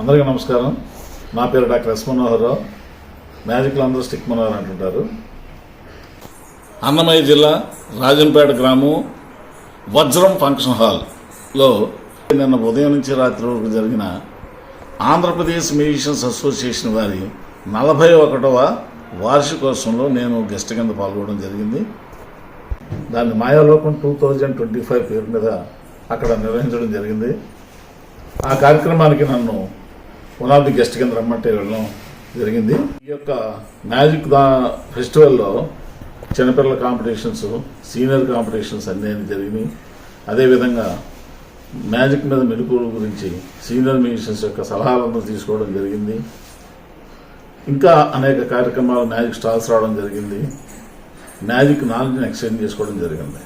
అందరికీ నమస్కారం. నా పేరు డాక్టర్ ఎస్ మనోహరరావు మ్యాజిక్లో అందరూ స్టిక్ మనోహర్ అంటుంటారు. అన్నమయ్య జిల్లా రాజంపేట గ్రామం వజ్రం ఫంక్షన్ హాల్లో నిన్న ఉదయం నుంచి రాత్రి వరకు జరిగిన ఆంధ్రప్రదేశ్ మ్యూజిషియన్స్ అసోసియేషన్ వారి నలభై ఒకటవ వార్షికోత్సవంలో నేను గెస్ట్ కింద పాల్గొనడం జరిగింది. దాన్ని Mayalokam two thousand twenty five పేరు మీద అక్కడ నిర్వహించడం జరిగింది. ఆ కార్యక్రమానికి నన్ను వన్ ఆఫ్ ది గెస్ట్ కింద రమ్మంటే వెళ్ళడం జరిగింది. ఈ యొక్క మ్యాజిక్ దా ఫెస్టివల్లో చిన్నపిల్లల కాంపిటీషన్స్ సీనియర్ కాంపిటీషన్స్ అన్నీ జరిగినాయి. అదేవిధంగా మ్యాజిక్ మీద మెలకువల గురించి సీనియర్ మ్యూజిషియన్స్ యొక్క సలహాలను తీసుకోవడం జరిగింది. ఇంకా అనేక కార్యక్రమాలు మ్యాజిక్ స్టాల్స్ రావడం జరిగింది. మ్యాజిక్ నాలెడ్జ్ని ఎక్స్చేంజ్ చేసుకోవడం జరిగింది.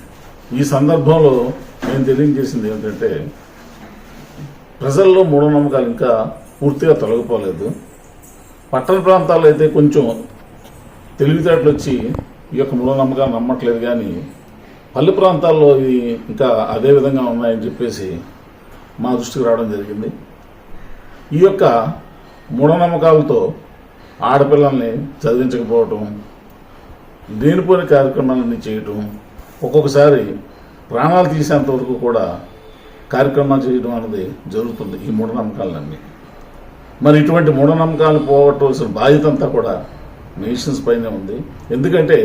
ఈ సందర్భంలో నేను తెలియజేసింది ఏమిటంటే ప్రజల్లో మూఢనమ్మకాలు ఇంకా పూర్తిగా తొలగిపోలేదు. పట్టణ ప్రాంతాల్లో అయితే కొంచెం తెలివితేటలు వచ్చి ఈ యొక్క మూఢనమ్మకాలు నమ్మట్లేదు కానీ పల్లె ప్రాంతాల్లో ఇది ఇంకా అదే విధంగా ఉన్నాయని చెప్పేసి మా దృష్టికి రావడం జరిగింది. ఈ యొక్క మూఢనమ్మకాలతో ఆడపిల్లల్ని చదివించకపోవటం దేనిపోయిన కార్యక్రమాలన్నీ చేయటం ఒక్కొక్కసారి ప్రాణాలు తీసేంత వరకు కూడా కార్యక్రమాలు చేయడం అనేది జరుగుతుంది ఈ మూఢనమ్మకాలన్నీ. మరి ఇటువంటి మూఢనమ్మకాలు పోగొట్టవలసిన బాధ్యత అంతా కూడా నేషన్స్ పైనే ఉంది. ఎందుకంటే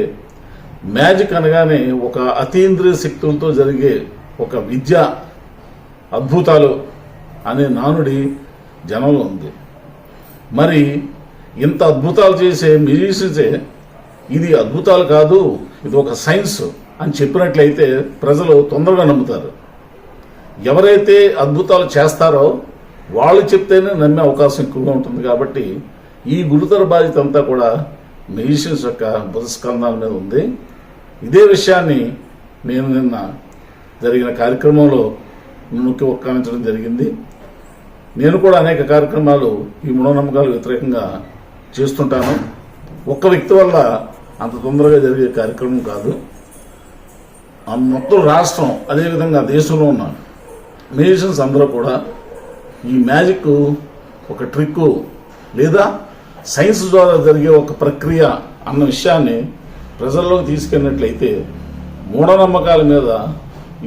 మ్యాజిక్ అనగానే ఒక అతీంద్రియ శక్తులతో జరిగే ఒక విద్య అద్భుతాలు అనే నానుడి జనంలో ఉంది. మరి ఇంత అద్భుతాలు చేసే మ్యూజిషియన్సే ఇది అద్భుతాలు కాదు ఇది ఒక సైన్స్ అని చెప్పినట్లయితే ప్రజలు తొందరగా నమ్ముతారు. ఎవరైతే అద్భుతాలు చేస్తారో వాళ్ళు చెప్తేనే నమ్మే అవకాశం ఎక్కువగా ఉంటుంది కాబట్టి ఈ గురుతర బాధ్యత అంతా కూడా మెజిషియన్స్ యొక్క బుధస్కంధాల మీద ఉంది. ఇదే విషయాన్ని నేను నిన్న జరిగిన కార్యక్రమంలో నొక్కి ఒక్కానించడం జరిగింది. నేను కూడా అనేక కార్యక్రమాలు ఈ మూఢనమ్మకాలు వ్యతిరేకంగా చేస్తుంటాను. ఒక్క వ్యక్తి వల్ల అంత తొందరగా జరిగే కార్యక్రమం కాదు. ఆ మొత్తం రాష్ట్రం అదేవిధంగా దేశంలో ఉన్న మెజిషియన్స్ అందరూ కూడా ఈ మ్యాజిక్ ఒక ట్రిక్ లేదా సైన్స్ ద్వారా జరిగే ఒక ప్రక్రియ అన్న విషయాన్ని ప్రజల్లోకి తీసుకెళ్ళినట్లయితే మూఢనమ్మకాల మీద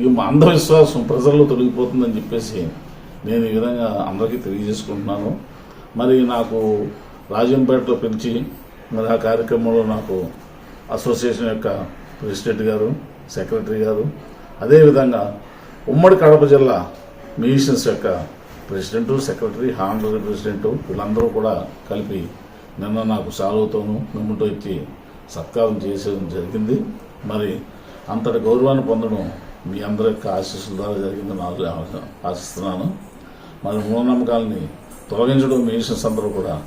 ఈ అంధవిశ్వాసం ప్రజల్లో తొలగిపోతుందని చెప్పేసి నేను ఈ విధంగా అందరికీ తెలియజేసుకుంటున్నాను. మరి నాకు రాజంపేటలో పిలిచి మరి ఆ కార్యక్రమంలో నాకు అసోసియేషన్ యొక్క ప్రెసిడెంట్ గారు సెక్రటరీ గారు అదేవిధంగా ఉమ్మడి కడప జిల్లా మ్యూజిషియన్స్ యొక్క ప్రెసిడెంటు సెక్రటరీ హానరీ ప్రెసిడెంటు వీళ్ళందరూ కూడా కలిపి నిన్న నాకు సాలువతోనూ మిమ్మల్తో ఇచ్చి సత్కారం చేసేయడం జరిగింది. మరి అంతటి గౌరవాన్ని పొందడం మీ అందరి యొక్క ఆశీస్సుల ద్వారా జరిగిందని ఆశ- ఆశిస్తున్నాను. మరి మూఢనమ్మకాలని తొలగించడం మ్యూజిషియన్స్ అందరూ కూడా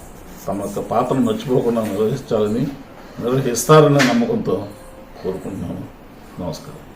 తమ యొక్క పాత్రను మర్చిపోకుండా నిర్వహించాలని నిర్వహిస్తారనే నమ్మకంతో కోరుకుంటున్నాను. నమస్కారం.